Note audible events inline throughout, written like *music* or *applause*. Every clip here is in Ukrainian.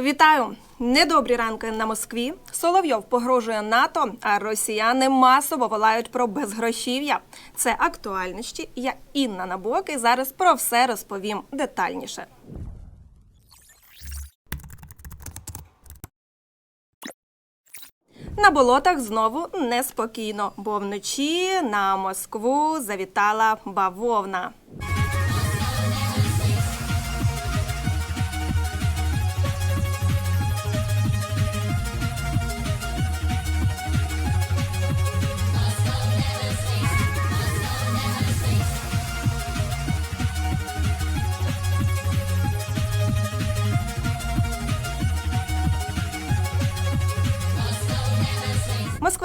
Вітаю! Недобрі ранки на Москві. Соловйов погрожує НАТО, а росіяни масово волають про безгрошів'я. Це актуальності. Я Інна Набок і зараз про все розповім детальніше. На болотах знову неспокійно, бо вночі на Москву завітала бавовна.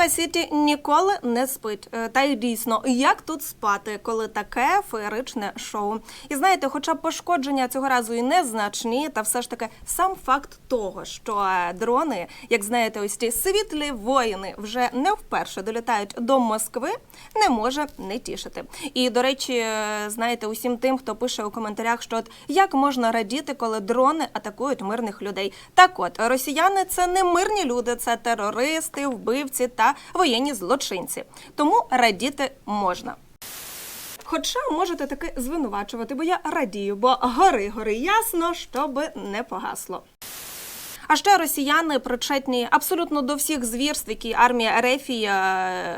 Москва Сіті ніколи не спить. Е, Та й дійсно, як тут спати, коли таке феєричне шоу? І знаєте, хоча пошкодження цього разу і незначні, та все ж таки сам факт того, що е, дрони, як знаєте, ось ті світлі воїни вже не вперше долітають до Москви, не може не тішити. І до речі, е, знаєте, усім тим, хто пише у коментарях, що от як можна радіти, коли дрони атакують мирних людей. Так от росіяни це не мирні люди, це терористи, вбивці та воєнні злочинці. Тому радіти можна. Хоча можете таки звинувачувати, бо я радію, бо гори гори ясно, щоби не погасло. А ще росіяни причетні абсолютно до всіх звірств, які армія Ерефії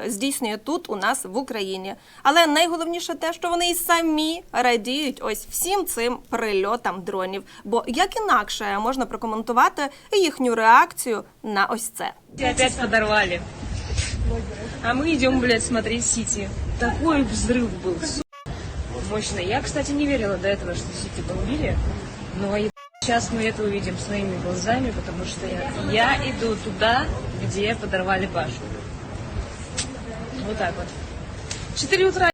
здійснює тут, у нас в Україні. Але найголовніше те, що вони і самі радіють ось всім цим прильотам дронів. Бо як інакше можна прокоментувати їхню реакцію на ось це. Опять подорвали. А мы идем, блядь, смотреть Сити. Такой взрыв был, су- мощный. Я, кстати, не верила до этого, что Сити бомбили. Но и сейчас мы это увидим своими глазами, потому что я, я иду туда, где подорвали башню. Вот так вот. Четыре утра.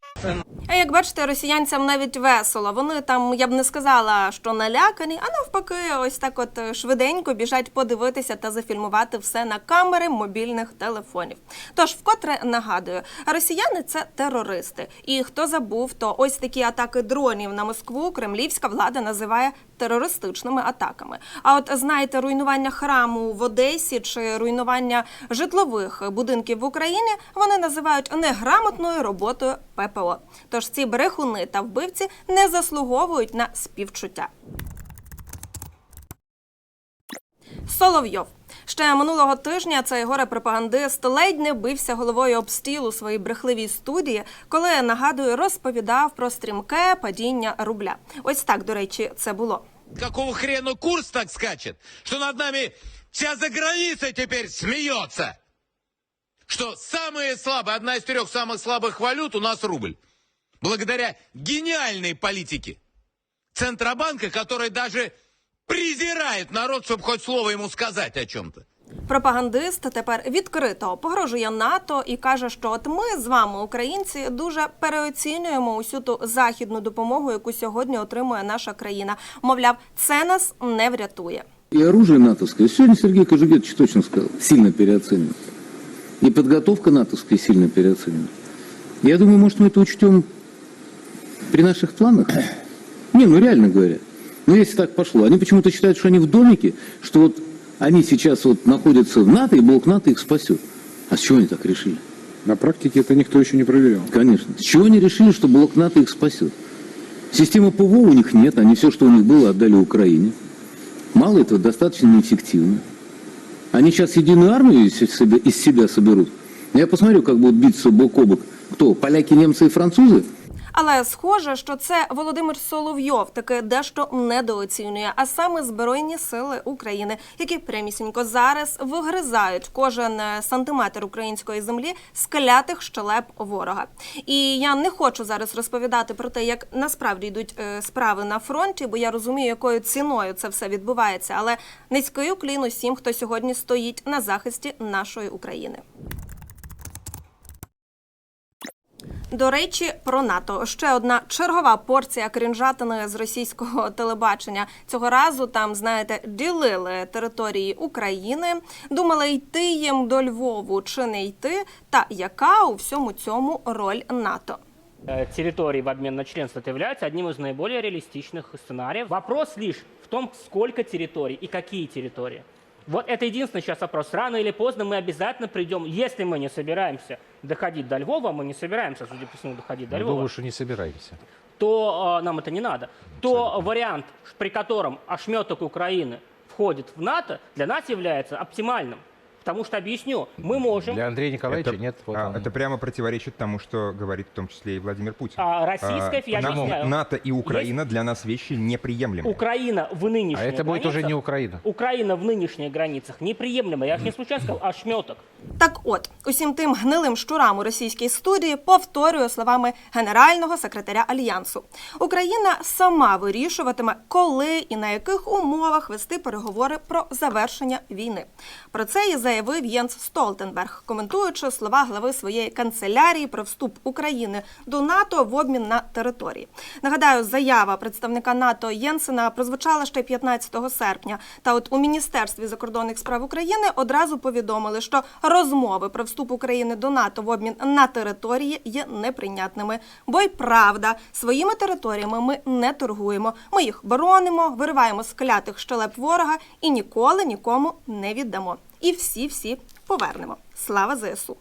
А як бачите, росіянцям навіть весело. Вони там, я б не сказала, що налякані, а навпаки, ось так от е, швиденько біжать подивитися та зафільмувати все на камери мобільних телефонів. Тож, вкотре нагадую, росіяни це терористи. І хто забув, то ось такі атаки дронів на Москву кремлівська влада називає терористичними атаками. А от знаєте, руйнування храму в Одесі чи руйнування житлових будинків в Україні вони називають неграмотною роботою ППО. Тож ці брехуни та вбивці не заслуговують на співчуття. Соловйов. Ще минулого тижня цей горе-пропагандист ледь не бився головою об стіл у своїй брехливій студії, коли нагадую розповідав про стрімке падіння рубля. Ось так, до речі, це було. Какого хрена курс так скачет, что над нами вся заграница теперь смеется? Что самые слабые, одна из трех самых слабых валют у нас рубль. Благодаря гениальной политике Центробанка, который даже презирает народ, чтобы хоть слово ему сказать о чем-то. Пропагандист тепер відкрито погрожує НАТО і каже, що от ми з вами, українці, дуже переоцінюємо усю ту західну допомогу, яку сьогодні отримує наша країна. Мовляв, це нас не врятує. И оружие натовское, сегодня Сергей Кожугетович точно сказал, сильно переоценено. И подготовка натовская сильно переоценена. Я думаю, может, мы это учтем при наших планах? *clears throat* Не, ну реально говоря. Ну, если так пошло. Они почему-то считают, что они в домике, что вот они сейчас вот находятся в НАТО, и блок НАТО их спасет. А с чего они так решили? На практике это никто еще не проверял. Конечно. С чего они решили, что блок НАТО их спасет? Системы ПВО у них нет, они все, что у них было, отдали Украине. Мало этого, достаточно неэффективно. Они сейчас единую армию из себя, соберут. Я посмотрю, как будут биться бок о бок. Кто? Поляки, немцы и французы? Але схоже, що це Володимир Соловйов таки дещо недооцінює, а саме Збройні сили України, які прямісінько зараз вигризають кожен е, сантиметр української землі з клятих щелеп ворога. І я не хочу зараз розповідати про те, як насправді йдуть е, справи на фронті, бо я розумію, якою ціною це все відбувається. Але низький уклін усім, хто сьогодні стоїть на захисті нашої України. До речі, про НАТО ще одна чергова порція крінжатини з російського телебачення. Цього разу там, знаєте, ділили території України, думали йти їм до Львову чи не йти, та яка у всьому цьому роль НАТО. э, территорий в обмен на членство, это является одним из наиболее реалистичных сценариев. Вопрос лишь в том, сколько территорий и какие территории. Вот это единственный сейчас вопрос. Рано или поздно мы обязательно придем, если мы не собираемся доходить до Львова, мы не собираемся, судя по всему, доходить до Я Львова, думаю, что не собираемся. то э, нам это не надо, то вариант, при котором ошметок Украины входит в НАТО, для нас является оптимальным. Потому что, объясню, мы можем... Для Андрея Николаевича Это, нет. вот а, он. это прямо противоречит тому, что говорит в том числе и Владимир Путин. А, российская, я на- объясняю. НАТО и Украина для нас вещи неприемлемые. Украина в нынешних А это будет уже границах- не Украина. Украина в нынешних границах неприемлема. Я же не случайно сказал ошметок. Так от, усім тим гнилим щурам у російській студії повторюю словами генерального секретаря альянсу: Україна сама вирішуватиме, коли і на яких умовах вести переговори про завершення війни. Про це і заявив Єнс Столтенберг, коментуючи слова глави своєї канцелярії про вступ України до НАТО в обмін на території. Нагадаю, заява представника НАТО Єнсена прозвучала ще 15 серпня. Та от у міністерстві закордонних справ України одразу повідомили, що розмови про вступ України до НАТО в обмін на території є неприйнятними. Бо й правда, своїми територіями ми не торгуємо. Ми їх боронимо, вириваємо з клятих щелеп ворога і ніколи нікому не віддамо. І всі всі повернемо. Слава ЗСУ!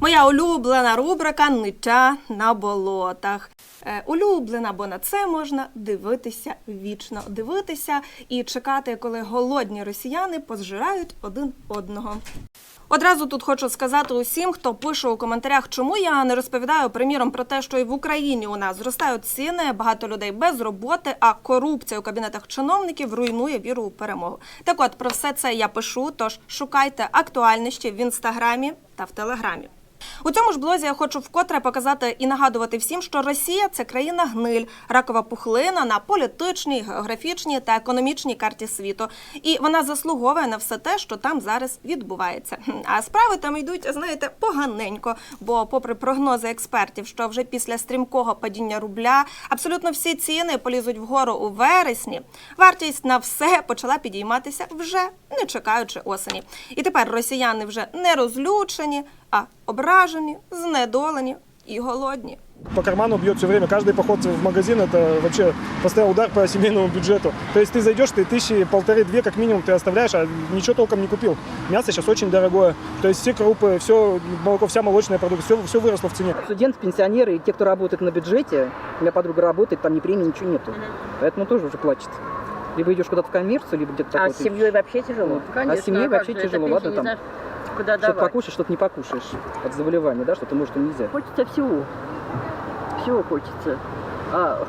Моя улюблена рубрика Ниття на болотах. Е, улюблена, бо на це можна дивитися вічно, дивитися і чекати, коли голодні росіяни позжирають один одного. Одразу тут хочу сказати усім, хто пише у коментарях, чому я не розповідаю приміром про те, що і в Україні у нас зростають ціни, багато людей без роботи, а корупція у кабінетах чиновників руйнує віру у перемогу. Так от про все це я пишу. Тож шукайте актуальніші в інстаграмі та в телеграмі. У цьому ж блозі я хочу вкотре показати і нагадувати всім, що Росія це країна гниль, ракова пухлина на політичній, географічній та економічній карті світу. І вона заслуговує на все те, що там зараз відбувається. А справи там йдуть, знаєте, поганенько. Бо, попри прогнози експертів, що вже після стрімкого падіння рубля абсолютно всі ціни полізуть вгору у вересні, вартість на все почала підійматися вже не чекаючи осені. І тепер росіяни вже не розлючені, а ображені, знедолені і голодні. по карману бьет все время. Каждый поход в магазин это вообще постоянный удар по семейному бюджету. То есть ты зайдешь, ты тысячи, полторы-две как минимум ты оставляешь, а ничего толком не купил. Мясо сейчас очень дорогое. То есть все крупы, все молоко, вся молочная продукция, все, все выросло в цене. Студенты, пенсионеры и те, кто работает на бюджете, у меня подруга работает, там ни премии, ничего нету. Поэтому тоже уже плачет. Либо идешь куда-то в коммерцию, либо где-то А такое. с семьей вообще тяжело? а с семьей вообще тяжело, ладно там. Куда Что-то давать? покушаешь, что-то не покушаешь от заболевания, да, что-то может и нельзя. Хочется всего. Всего хочется. А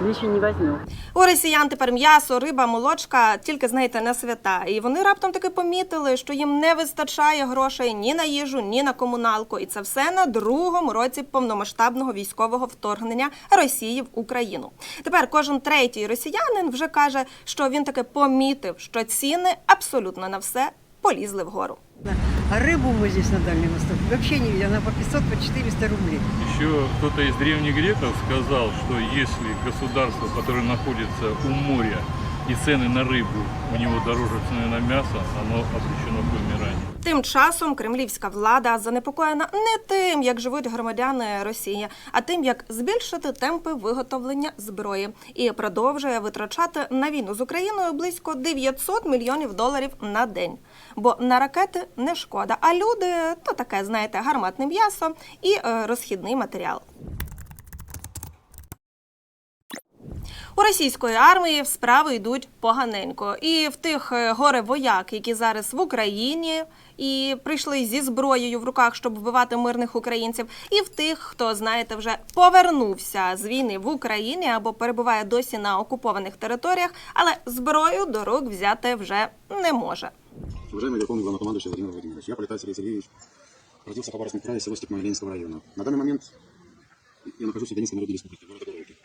лишнее не возьмем. У росіян тепер м'ясо, риба, молочка тільки знаєте на свята. І вони раптом таки помітили, що їм не вистачає грошей ні на їжу, ні на комуналку. І це все на другому році повномасштабного військового вторгнення Росії в Україну. Тепер кожен третій росіянин вже каже, що він таки помітив, що ціни абсолютно на все полізли вгору. А рыбу мы здесь на Дальнем Востоке вообще не видели. Она по 500, по 400 рублей. Еще кто-то из древних греков сказал, что если государство, которое находится у моря, и цены на рыбу у него дороже цены на мясо, оно обречено к вымиранию. Тим часом кремлівська влада занепокоєна не тим, як живуть громадяни Росії, а тим, як збільшити темпи виготовлення зброї, і продовжує витрачати на війну з Україною близько 900 мільйонів доларів на день. Бо на ракети не шкода, а люди то таке, знаєте, гарматне м'ясо і е, розхідний матеріал. У російської армії справи йдуть поганенько. І в тих е, горе-вояк, які зараз в Україні і прийшли зі зброєю в руках, щоб вбивати мирних українців, і в тих, хто знаєте, вже повернувся з війни в Україні або перебуває досі на окупованих територіях, але зброю до рук взяти вже не може. Уважаемый Верховный Главнокомандующий Владимир Владимирович, я полетаю Сергей Сергеевич, родился в Хабаровском крае, село Степное Ленинского района. На данный момент я нахожусь в Донецкой Народной Республике, города Горовки.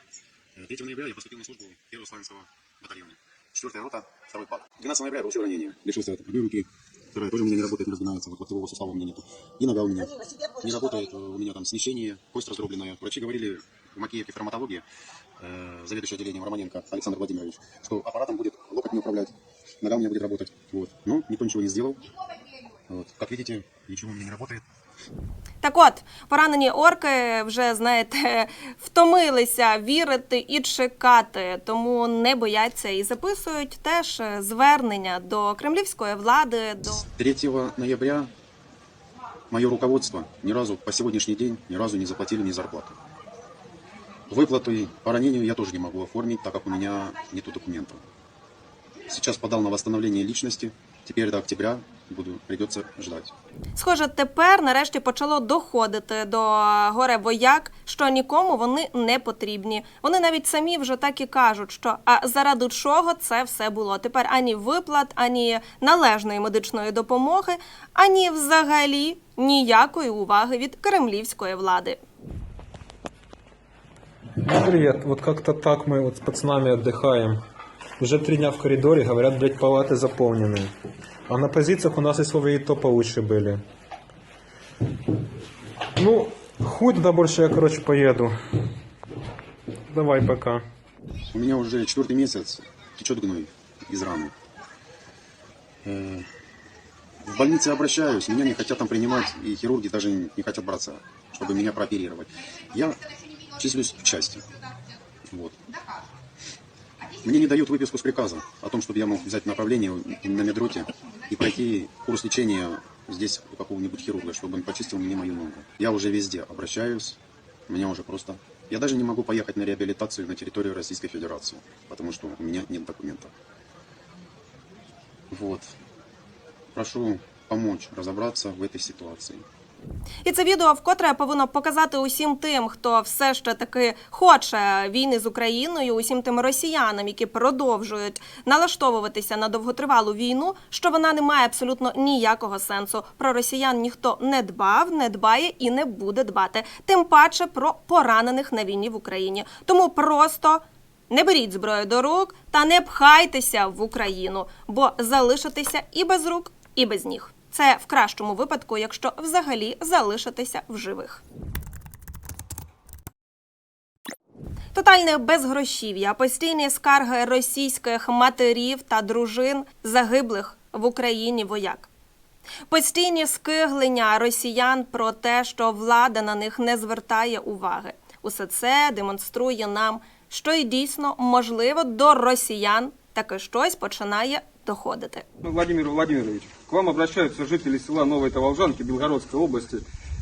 Э, 3 ноября я поступил на службу в 1 Славянского батальона. 4 рота, 2 пак. 12 ноября я получил ранение. Лишился одной руки, вторая тоже у меня не работает, не разгинается, вот локтевого сустава у меня нету. И нога у меня не работает, у меня там смещение, кость раздробленная. Врачи говорили в Макеевке травматологии, э, заведующий отделением Романенко Александр Владимирович, что аппаратом будет локоть не управлять, нога у меня будет работать. Вот. Но никто ничего не сделал. Вот. Как видите, ничего у меня не работает. Так от, поранені орки вже знаєте, *laughs* втомилися вірити і чекати, тому не бояться і записують теж звернення до кремлівської влади. До 3 ноября мое руководство ни разу по сегодняшний день ни разу не заплатили мне зарплату. Выплаты по ранению я тоже не могу оформить, так как у меня нету документов. Сейчас подал на восстановление личности. Теперь до октября буду, придется ждать. схоже, тепер нарешті почало доходити до горе вояк, що нікому вони не потрібні. Вони навіть самі вже так і кажуть, що а заради чого це все було? Тепер ані виплат, ані належної медичної допомоги, ані взагалі ніякої уваги від кремлівської влади. Ну, привет. Вот как-то так мы вот с пацанами отдыхаем. Уже три дня в коридоре, говорят, блядь, палаты заполнены. А на позициях у нас и слово и то получше были. Ну, хуй туда больше я, короче, поеду. Давай пока. У меня уже четвертый месяц течет гной из раны. Э, В больнице обращаюсь, меня не хотят там принимать, и хирурги даже не хотят браться, чтобы меня прооперировать. Я числюсь в части. Вот. Мне не дают выписку с приказом о том, чтобы я мог взять направление на медроте и пройти курс лечения здесь у какого-нибудь хирурга, чтобы он почистил мне мою ногу. Я уже везде обращаюсь, меня уже просто... Я даже не могу поехать на реабилитацию на территорию Российской Федерации, потому что у меня нет документов. Вот. Прошу помочь разобраться в этой ситуации. І це відео вкотре повинно показати усім тим, хто все ще таки хоче війни з Україною, усім тим росіянам, які продовжують налаштовуватися на довготривалу війну, що вона не має абсолютно ніякого сенсу. Про росіян ніхто не дбав, не дбає і не буде дбати. Тим паче про поранених на війні в Україні. Тому просто. Не беріть зброю до рук та не пхайтеся в Україну, бо залишитеся і без рук, і без ніг. Це в кращому випадку, якщо взагалі залишитися в живих. Тотальне безгрошів'я, постійні скарги російських матерів та дружин загиблих в Україні вояк. Постійні скиглення росіян про те, що влада на них не звертає уваги. Усе це демонструє нам, що й дійсно можливо до росіян таке щось починає доходити. Владимир Владимирович, к вам обращаются жители села Новой Таволжанки Белгородской области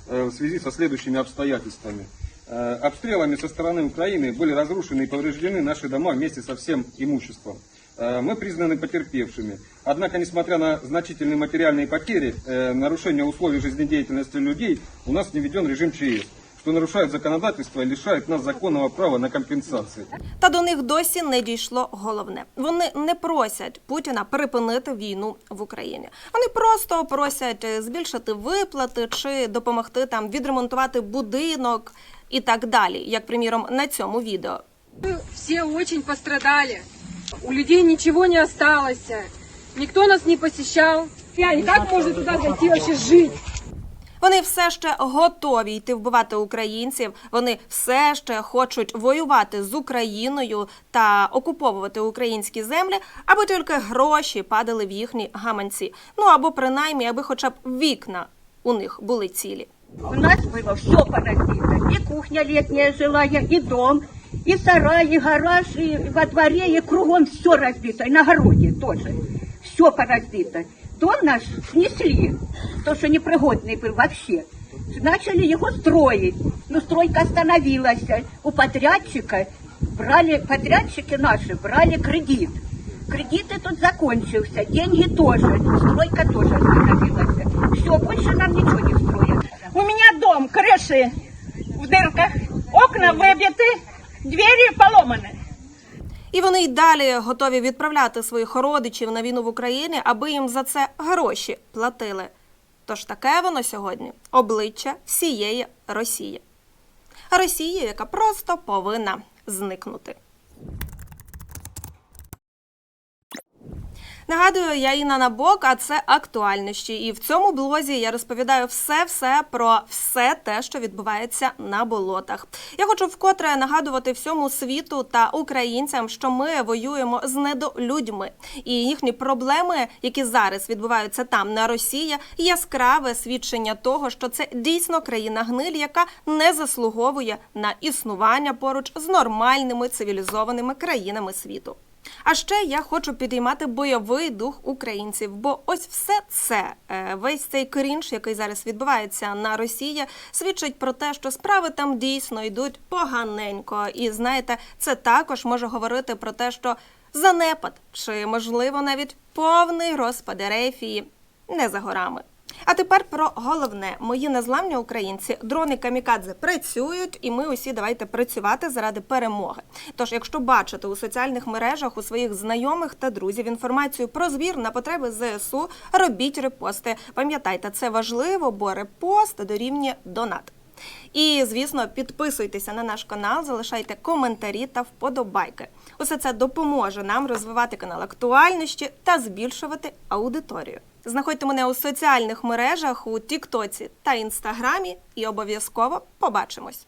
э, в связи со следующими обстоятельствами. Э, Обстрелами со стороны Украины были разрушены и повреждены наши дома вместе со всем имуществом. Э, Мы признаны потерпевшими. Однако, несмотря на значительные материальные потери, э, нарушение условий жизнедеятельности людей, у нас не введен режим ЧС, что нарушает законодательство и лишает нас законного права на компенсации. Та до них досі не дійшло головне. Вони не просять Путіна припинити війну в Україні. Вони просто просять е, збільшити виплати чи допомогти там відремонтувати будинок і так далі, як приміром на цьому відео. Все очень пострадали. У людей ничего не осталось. Никто нас не посещал. Я как можно туда зайти вообще жить? Вони все ще готові йти вбивати українців. Вони все ще хочуть воювати з Україною та окуповувати українські землі, аби тільки гроші падали в їхні гаманці. Ну або принаймні, аби хоча б вікна у них були цілі. У нас было все поразито. И кухня летняя жилая, и дом, и сарай, и гараж, и во дворе, и кругом все разбито. И на огороде тоже. Все поразбито Дом наш снесли, то, что непригодный был вообще. Начали его строить. Но стройка остановилась. У подрядчика брали, подрядчики наши брали кредит. Кредиты тут закончился, деньги тоже, стройка тоже остановилась. Все, больше нам ничего не строят. У меня дом, крыши в дырках, окна выбиты, двери поломаны. І вони й далі готові відправляти своїх родичів на війну в Україні, аби їм за це гроші платили. Тож таке воно сьогодні обличчя всієї Росії. Росії, яка просто повинна зникнути. Нагадую, я Інна Набок, а це актуальності. І в цьому блозі я розповідаю все-все про все те, що відбувається на болотах. Я хочу вкотре нагадувати всьому світу та українцям, що ми воюємо з недолюдьми, і їхні проблеми, які зараз відбуваються там на Росії, яскраве свідчення того, що це дійсно країна гниль, яка не заслуговує на існування поруч з нормальними цивілізованими країнами світу. А ще я хочу підіймати бойовий дух українців, бо ось все це, е, весь цей крінж, який зараз відбувається на Росії, свідчить про те, що справи там дійсно йдуть поганенько. І знаєте, це також може говорити про те, що занепад чи можливо навіть повний розпад Ерефії не за горами. А тепер про головне: мої незламні українці, дрони камікадзе працюють, і ми усі давайте працювати заради перемоги. Тож, якщо бачите у соціальних мережах у своїх знайомих та друзів інформацію про збір на потреби ЗСУ, робіть репости. Пам'ятайте, це важливо, бо репост дорівнює донат. І, звісно, підписуйтеся на наш канал, залишайте коментарі та вподобайки. Усе це допоможе нам розвивати канал актуальності та збільшувати аудиторію. Знаходьте мене у соціальних мережах у Тіктоці та Інстаграмі і обов'язково побачимось.